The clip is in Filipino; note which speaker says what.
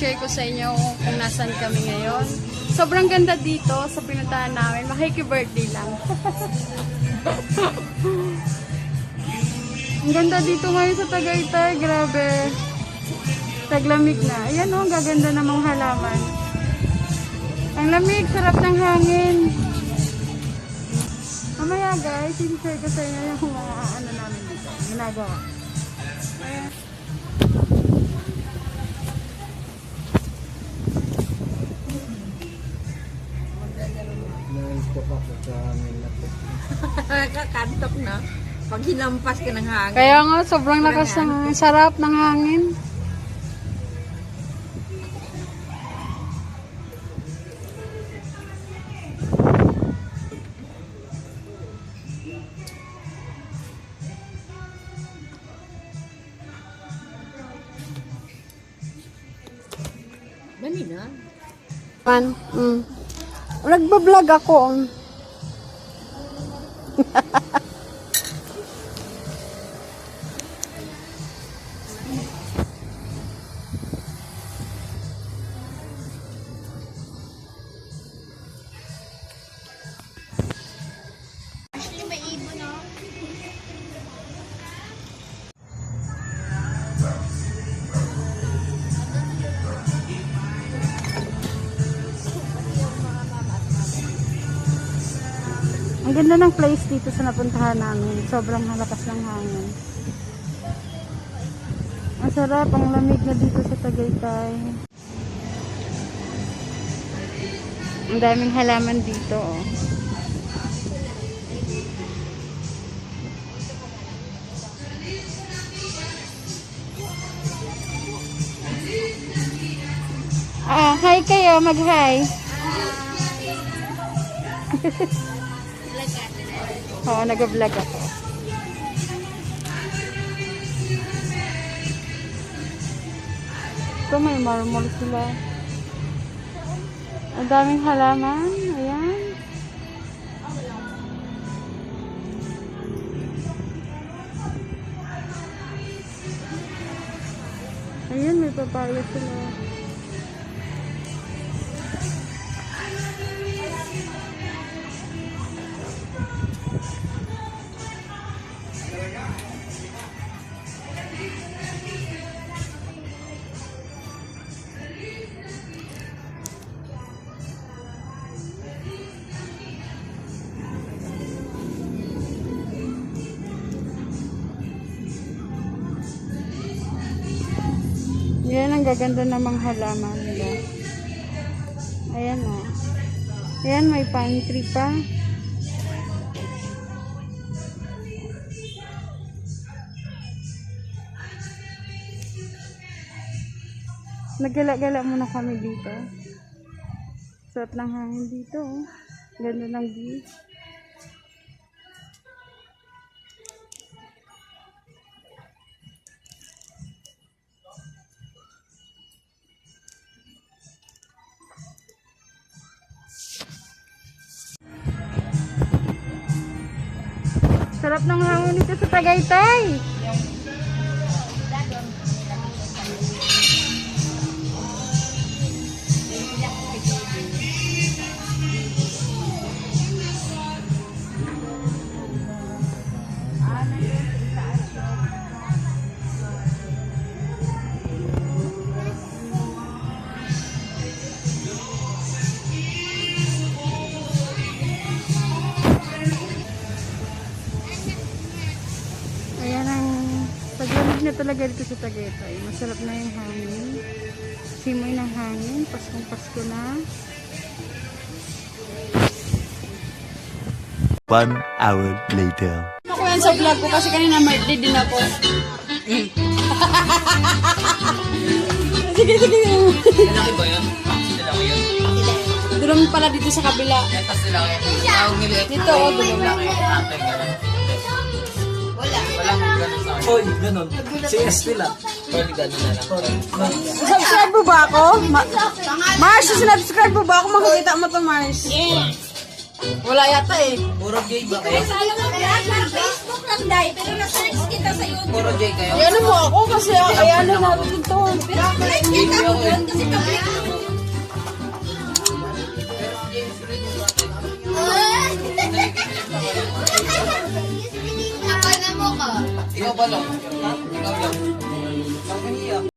Speaker 1: share ko sa inyo kung nasan kami ngayon. Sobrang ganda dito sa pinuntahan namin. Makiki-birthday lang. Ang ganda dito ngayon sa Tagaytay. Grabe. Taglamig na. Ayan oh, ang gaganda namang halaman. Ang lamig, sarap ng hangin. Mamaya guys, i-share ko sa inyo yung mga ano namin dito. Ginagawa. Ayan.
Speaker 2: Nantok ako sa hangin na to.
Speaker 3: Kakantok na. Pag hinampas ka ng hangin.
Speaker 1: Kaya nga, sobrang lakas ng sarap ng hangin.
Speaker 3: Dali na.
Speaker 1: Man, mm. Nagbablog ako. Ang ganda ng place dito sa napuntahan namin. Sobrang halakas ng hangin. Ang sarap, ang lamig na dito sa Tagaytay. Ang daming halaman dito, oh. Ah, hi kayo, mag-hi. Oo, nag-vlog ako. Ito may marmol sila. Ang daming halaman. Ayan. Ayan, may papaya sila. Ang gaganda namang halaman nila. Ayan o. Ayan, may pine tree pa. Nagala-gala muna kami dito. Sarap ng hangin dito. oh. Ganda ng view. Sarap ng hangin dito sa Tagaytay. Talaga dito sa Tagaytay. Masarap na yung hangin. Simoy ng hangin. Paskong Pasko na.
Speaker 4: One hour later.
Speaker 1: Ako yan sa vlog ko kasi kanina birthday din ako. sige, sige.
Speaker 5: Lalaki ba yun? Sila ko yun.
Speaker 1: Durong pala dito sa kabila.
Speaker 5: Ito sila ko yun. Tawag nila ito.
Speaker 1: Dito, oh, dulo.
Speaker 5: Laki. Wala. Walang ganun sa akin.
Speaker 2: Hoy, ganun. Si Esty lang.
Speaker 5: Sorry, ganun na lang.
Speaker 1: Subscribe mo ba ako? Ma Mars, subscribe mo ba ako? Makikita mo to, Mars. Wala yata eh.
Speaker 5: Puro gay ba kayo?
Speaker 3: Facebook lang, Day. Pero na-search kita sa YouTube.
Speaker 5: Puro J kayo.
Speaker 1: Ano mo ako kasi ayan na natin to.
Speaker 3: Pero search kita ako doon kasi public ako.
Speaker 5: Ikaw ba lang? Ikaw lang. Ang kaniya.